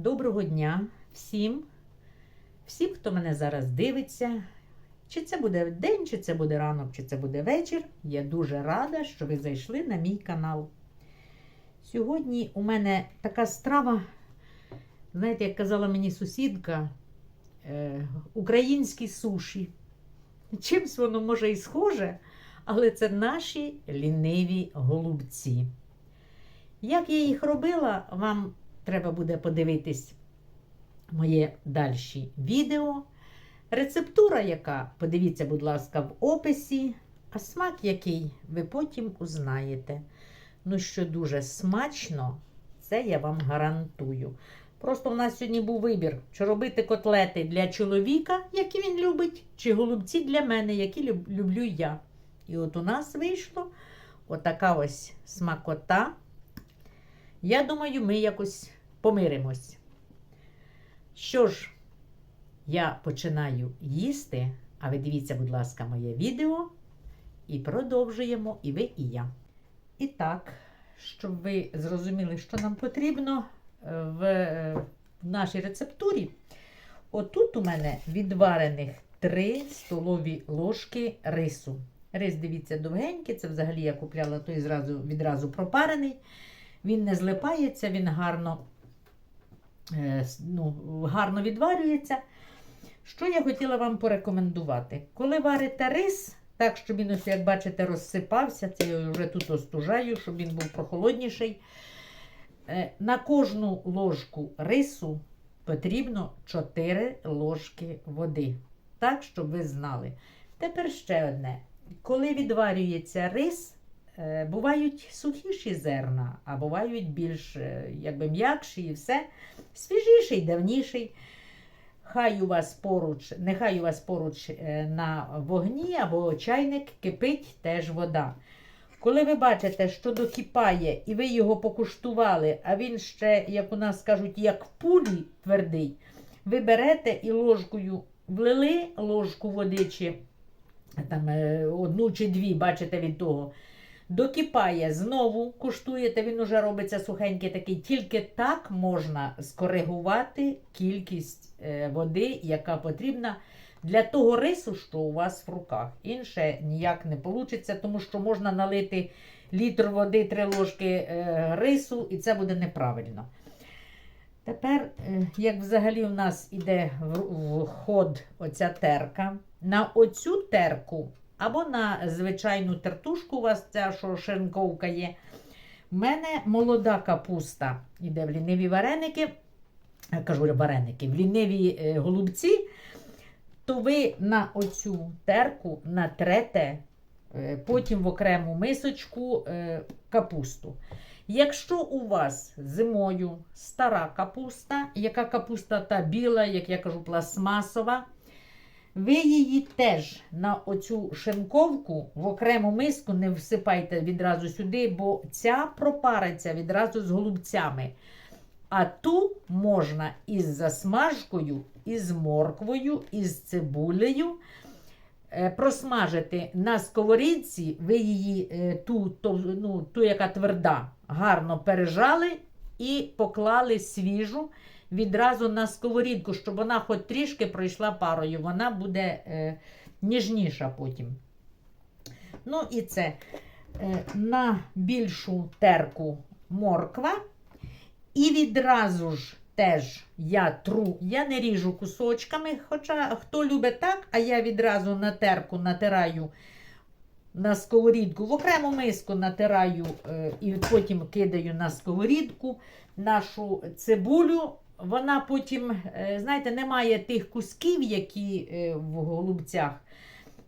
Доброго дня всім, всім, хто мене зараз дивиться. Чи це буде день, чи це буде ранок, чи це буде вечір. Я дуже рада, що ви зайшли на мій канал. Сьогодні у мене така страва, знаєте, як казала мені сусідка, е, українські суші. Чимсь воно може і схоже, але це наші ліниві голубці. Як я їх робила, вам треба буде подивитись моє дальші відео. Рецептура, яка, подивіться, будь ласка, в описі, а смак який ви потім узнаєте. Ну, що дуже смачно, це я вам гарантую. Просто в нас сьогодні був вибір, чи робити котлети для чоловіка, які він любить, чи голубці для мене, які люб- люблю я. І от у нас вийшло отака ось смакота. Я думаю, ми якось помиримось. Що ж, я починаю їсти, а ви дивіться, будь ласка, моє відео і продовжуємо і ви, і я. І так, щоб ви зрозуміли, що нам потрібно е, в, е, в нашій рецептурі. Отут у мене відварених 3 столові ложки рису. Рис, дивіться, довгенький, це взагалі я купляла той зразу, відразу пропарений. Він не злипається, він гарно, е, ну, гарно відварюється. Що я хотіла вам порекомендувати? Коли варите рис, так, щоб він, ось, як бачите, розсипався, це я вже тут остужаю, щоб він був прохолодніший. Е, На кожну ложку рису потрібно 4 ложки води. Так, щоб ви знали. Тепер ще одне. Коли відварюється рис, бувають сухіші зерна, а бувають більш е, якби, м'якші і все. Свіжіший, давніший. Хай у вас поруч, нехай у вас поруч е, на вогні або чайник кипить теж вода. Коли ви бачите, що докипає, і ви його покуштували, а він ще, як у нас кажуть, як в пулі твердий, ви берете і ложкою влили ложку води, чи там, е, одну чи дві, бачите від того. Докипає, знову куштуєте, він уже робиться сухенький такий. Тільки так можна скоригувати кількість е, води, яка потрібна для того рису, що у вас в руках. Інше ніяк не вийде, тому що можна налити літр води, три ложки е, рису, і це буде неправильно. Тепер, е, як взагалі у нас іде в, в ход оця терка, на оцю терку або на звичайну тертушку, у вас ця що шинковка є. У мене молода капуста іде в ліниві вареники, кажу вареники, в ліниві е, голубці, то ви на оцю терку натрете е, потім в окрему мисочку е, капусту. Якщо у вас зимою стара капуста, яка капуста та біла, як я кажу, пластмасова, ви її теж на оцю шинковку в окрему миску не всипайте відразу сюди, бо ця пропариться відразу з голубцями. А ту можна із засмажкою, із морквою, із цибулею е, просмажити на сковорідці, ви її е, ту, ну, ту, яка тверда, гарно пережали і поклали свіжу відразу на сковорідку, щоб вона хоч трішки пройшла парою, вона буде е, ніжніша потім. Ну і це е, на більшу терку морква. І відразу ж теж я тру, я не ріжу кусочками, хоча хто любить так, а я відразу на терку натираю на сковорідку, в окрему миску натираю е, і потім кидаю на сковорідку нашу цибулю. Вона потім, е, знаєте, не має тих кусків, які е, в голубцях.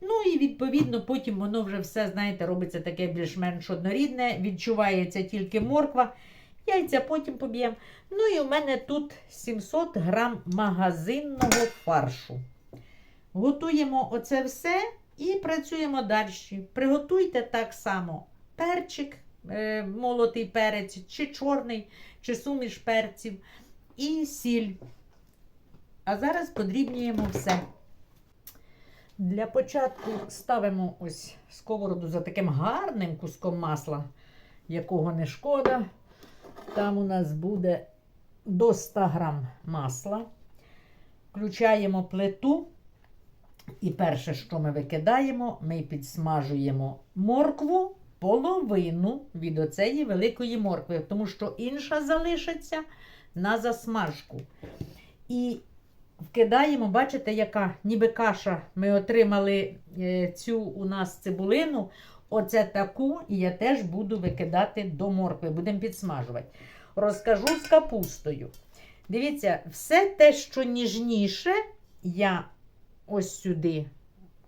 Ну і відповідно потім воно вже все, знаєте, робиться таке більш-менш однорідне, відчувається тільки морква. Яйця потім поб'ємо. Ну і у мене тут 700 грам магазинного фаршу. Готуємо оце все і працюємо далі. Приготуйте так само перчик, е, молотий перець, чи чорний, чи суміш перців, і сіль. А зараз подрібнюємо все. Для початку ставимо ось сковороду за таким гарним куском масла, якого не шкода. Там у нас буде до 100 грам масла, включаємо плиту. І перше, що ми викидаємо, ми підсмажуємо моркву половину від оцеї великої моркви, тому що інша залишиться на засмажку. І вкидаємо, бачите, яка ніби каша. Ми отримали е, цю у нас цибулину. Оце таку, і я теж буду викидати до моркви. Будемо підсмажувати. Розкажу з капустою. Дивіться, все те, що ніжніше, я ось сюди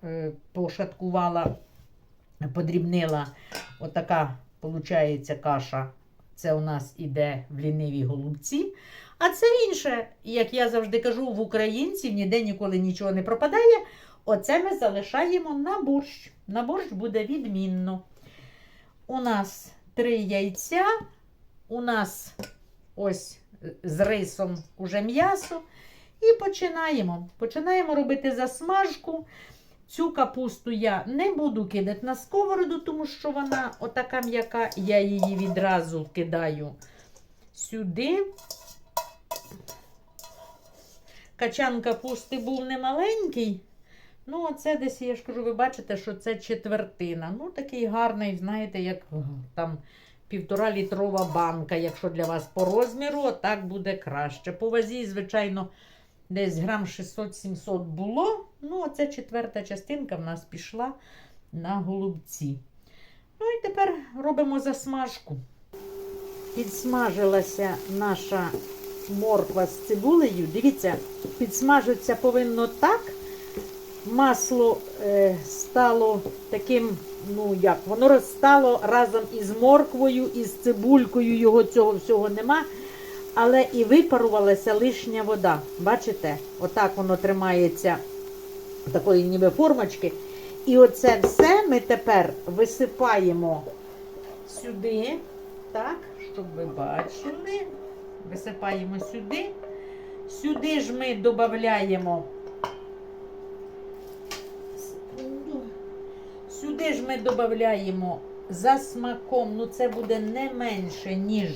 е, пошаткувала, подрібнила. Отака, виходить, каша. Це у нас іде в лінивій голубці. А це інше, як я завжди кажу, в українців ніде ніколи нічого не пропадає. Оце ми залишаємо на борщ. На борщ буде відмінно. У нас три яйця, у нас ось з рисом уже м'ясо. І починаємо. Починаємо робити засмажку. Цю капусту я не буду кидати на сковороду, тому що вона отака м'яка, я її відразу кидаю сюди. Качан капусти був немаленький. Ну, оце десь, я ж кажу, ви бачите, що це четвертина. Ну, такий гарний, знаєте, як там півтора літрова банка, якщо для вас по розміру, так буде краще. По вазі, звичайно, десь грам 600-700 було. Ну, оце четверта частинка в нас пішла на голубці. Ну і тепер робимо засмажку. Підсмажилася наша морква з цибулею. Дивіться, підсмажиться повинно так. Масло е, стало таким, ну як, воно розстало разом із морквою, із цибулькою, його цього всього нема. Але і випарувалася лишня вода. Бачите? Отак воно тримається такої ніби формочки. І оце все ми тепер висипаємо сюди, так, щоб ви бачили. Висипаємо сюди. Сюди ж ми додаємо. Сюди ж ми додаємо за смаком, ну це буде не менше, ніж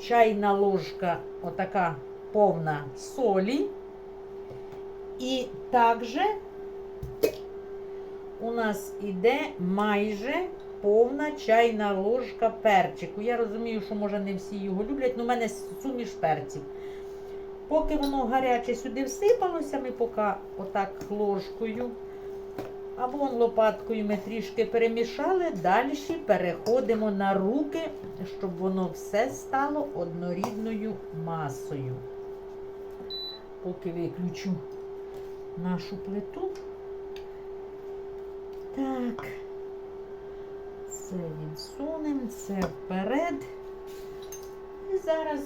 чайна ложка, отака повна солі. І також у нас іде майже повна чайна ложка перчику. Я розумію, що може не всі його люблять, але в мене суміш перців. Поки воно гаряче сюди всипалося, ми поки отак ложкою або лопаткою ми трішки перемішали, далі переходимо на руки, щоб воно все стало однорідною масою. Поки виключу нашу плиту. Так, це відсунемо, це вперед. І зараз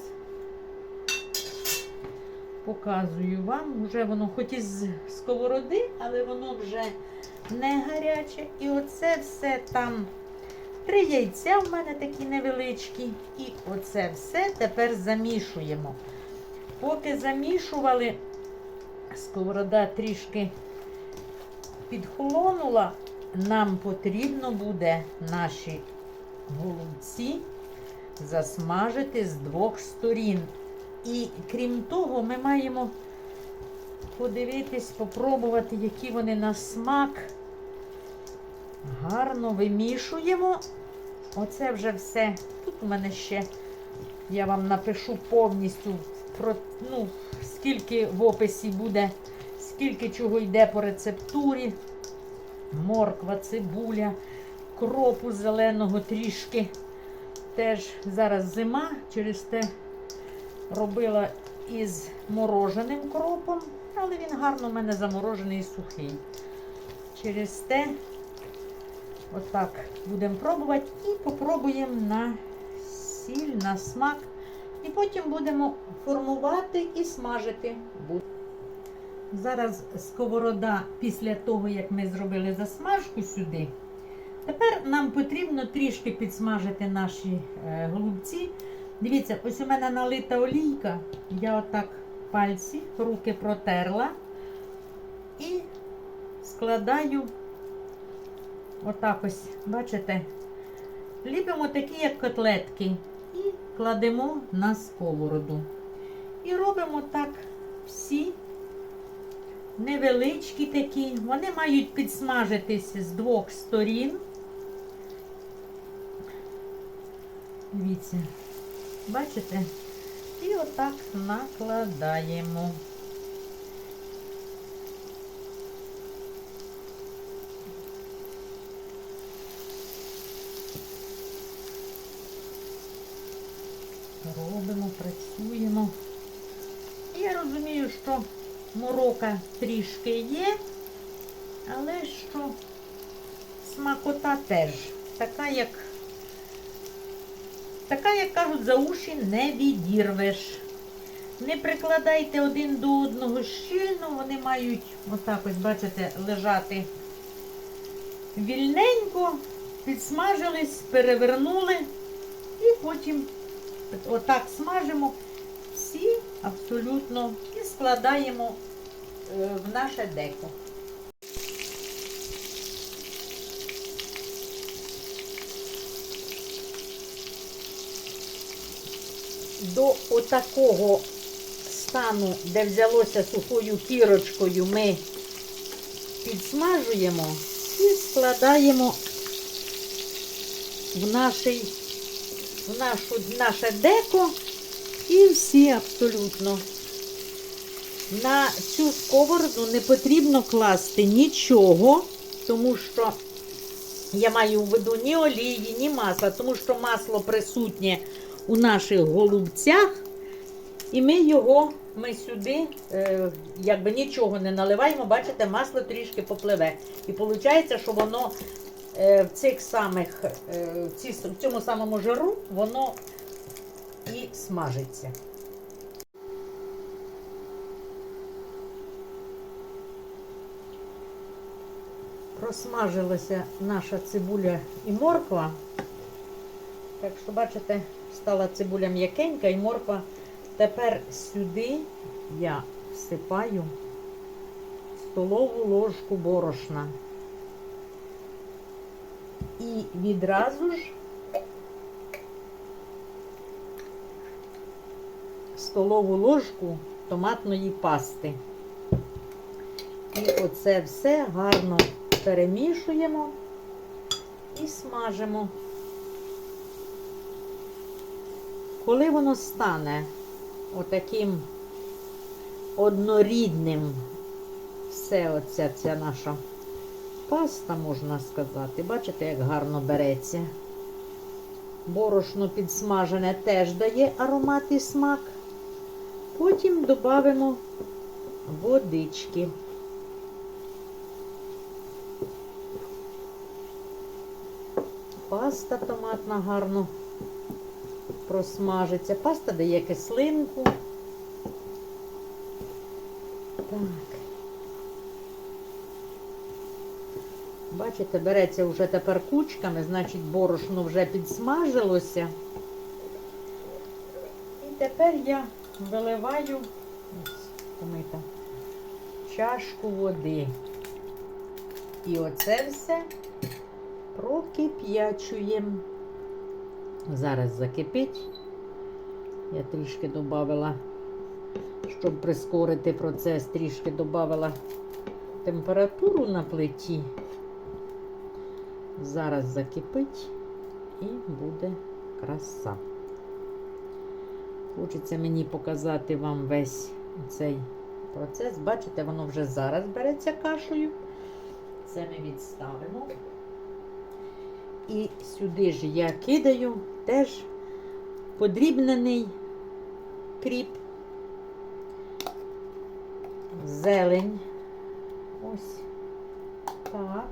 показую вам, вже воно хоч із сковороди, але воно вже не гаряче. І оце все там. Три яйця в мене такі невеличкі. І оце все тепер замішуємо. Поки замішували, сковорода трішки підхолонула, нам потрібно буде наші голубці засмажити з двох сторін. І крім того, ми маємо подивитись, попробувати, які вони на смак. Гарно вимішуємо. Оце вже все. Тут у мене ще, я вам напишу повністю, про, ну, скільки в описі буде, скільки чого йде по рецептурі. Морква, цибуля, кропу зеленого трішки. Теж зараз зима, через те робила із мороженим кропом, але він гарно в мене заморожений і сухий. Через те Отак будемо пробувати і попробуємо на сіль, на смак. І потім будемо формувати і смажити. Зараз сковорода після того, як ми зробили засмажку сюди. Тепер нам потрібно трішки підсмажити наші е, голубці. Дивіться, ось у мене налита олійка. Я отак пальці, руки протерла і складаю. Отак ось, бачите, ліпимо такі, як котлетки. І кладемо на сковороду. І робимо так всі невеличкі такі. Вони мають підсмажитись з двох сторін. Дивіться, бачите? Отак накладаємо. Робимо, працюємо. Я розумію, що морока трішки є, але що смакота теж така, як така, як кажуть, за уші не відірвеш. Не прикладайте один до одного щільно, вони мають, отак ось, бачите, лежати вільненько, підсмажились, перевернули і потім отак смажимо всі абсолютно і складаємо е, в наше деко. До отакого стану, де взялося сухою кірочкою, ми підсмажуємо і складаємо в, нашій, в нашу, наше деко і всі абсолютно. На цю сковороду не потрібно класти нічого, тому що я маю в виду ні олії, ні масла, тому що масло присутнє у наших голубцях. І ми його, ми сюди, е, якби нічого не наливаємо, бачите, масло трішки попливе. І виходить, що воно е, в цих самих, е, в, ці, в цьому самому жиру, воно і смажиться. Просмажилася наша цибуля і морква. Так що, бачите, стала цибуля м'якенька і морква. Тепер сюди я всипаю столову ложку борошна. І відразу ж столову ложку томатної пасти. І оце все гарно перемішуємо і смажимо. Коли воно стане отаким однорідним, все оця ця наша паста, можна сказати, бачите, як гарно береться. Борошно підсмажене теж дає аромат і смак. Потім додамо водички. Паста томатна гарно просмажиться. Паста дає кислинку. Так. Бачите, береться вже тепер кучками, значить борошно вже підсмажилося. І тепер я виливаю помита, чашку води. І оце все прокип'ячуємо. Зараз закипить. Я трішки додавала, щоб прискорити процес, трішки додавала температуру на плиті. Зараз закипить і буде краса. Хочеться мені показати вам весь цей процес. Бачите, воно вже зараз береться кашею. Це ми відставимо. І сюди ж я кидаю теж подрібнений кріп, зелень. Ось так.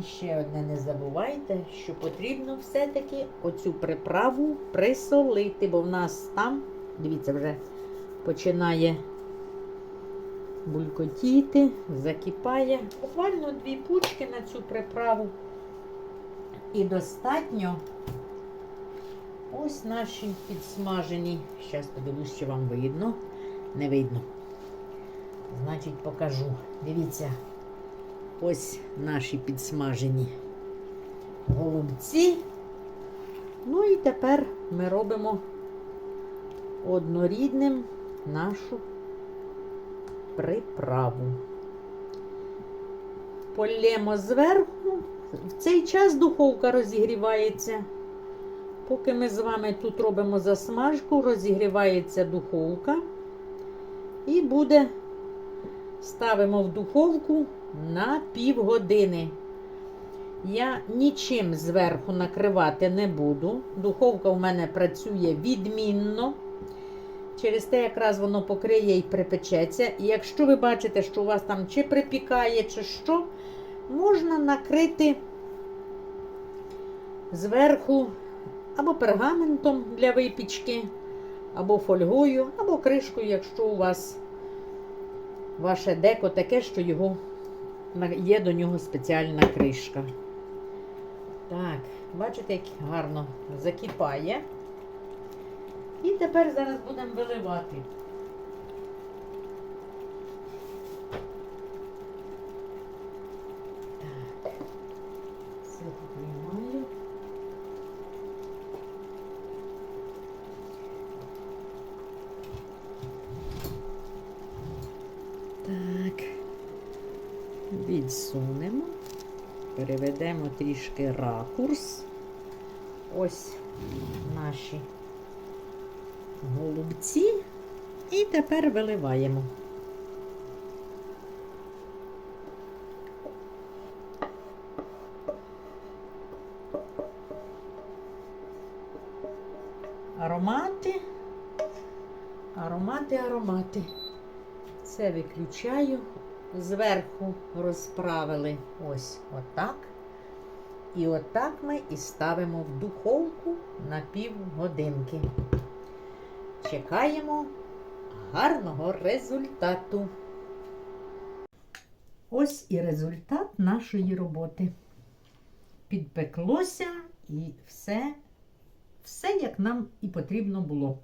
І ще одне не забувайте, що потрібно все-таки оцю приправу присолити, бо в нас там, дивіться, вже починає булькотіти, закипає. Буквально дві пучки на цю приправу. І достатньо ось наші підсмажені. Зараз подивлюсь, що вам видно. Не видно. Значить, покажу. Дивіться, ось наші підсмажені голубці. Ну і тепер ми робимо однорідним нашу приправу. Полємо зверху. В цей час духовка розігрівається. Поки ми з вами тут робимо засмажку, розігрівається духовка. І буде, ставимо в духовку на півгодини. Я нічим зверху накривати не буду. Духовка в мене працює відмінно. Через те якраз воно покриє і припечеться. І якщо ви бачите, що у вас там чи припікає, чи що, можна накрити зверху або пергаментом для випічки, або фольгою, або кришкою, якщо у вас ваше деко таке, що його є до нього спеціальна кришка. Так, бачите, як гарно закипає. І тепер зараз будемо виливати. Тут виймаю. Так, відсунемо, переведемо трішки ракурс. Ось наші голубці. І тепер виливаємо. Аромати, аромати, аромати. Це виключаю. Зверху розправили ось отак. І отак ми і ставимо в духовку на півгодинки. Чекаємо гарного результату. Ось і результат нашої роботи. Підпеклося і все, все як нам і потрібно було.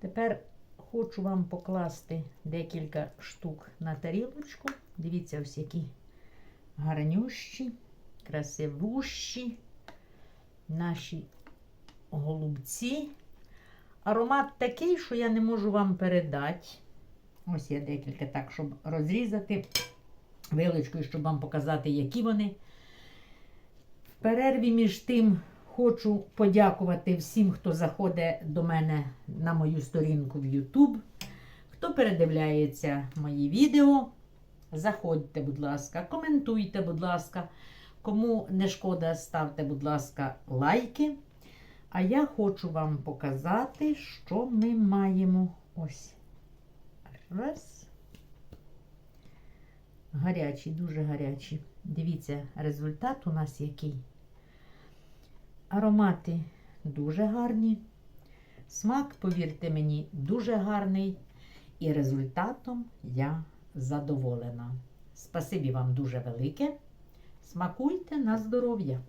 Тепер хочу вам покласти декілька штук на тарілочку. Дивіться, ось які гарнющі, красивущі наші голубці. Аромат такий, що я не можу вам передати. Ось я декілька так, щоб розрізати вилочкою, щоб вам показати, які вони. В перерві між тим хочу подякувати всім, хто заходить до мене на мою сторінку в YouTube, хто передивляється мої відео. Заходьте, будь ласка, коментуйте, будь ласка. Кому не шкода, ставте, будь ласка, лайки. А я хочу вам показати, що ми маємо. Ось. Раз. Гарячі, дуже гарячі. Дивіться, результат у нас який. Аромати дуже гарні. Смак, повірте мені, дуже гарний. І результатом я задоволена. Спасибі вам дуже велике. Смакуйте на здоров'я!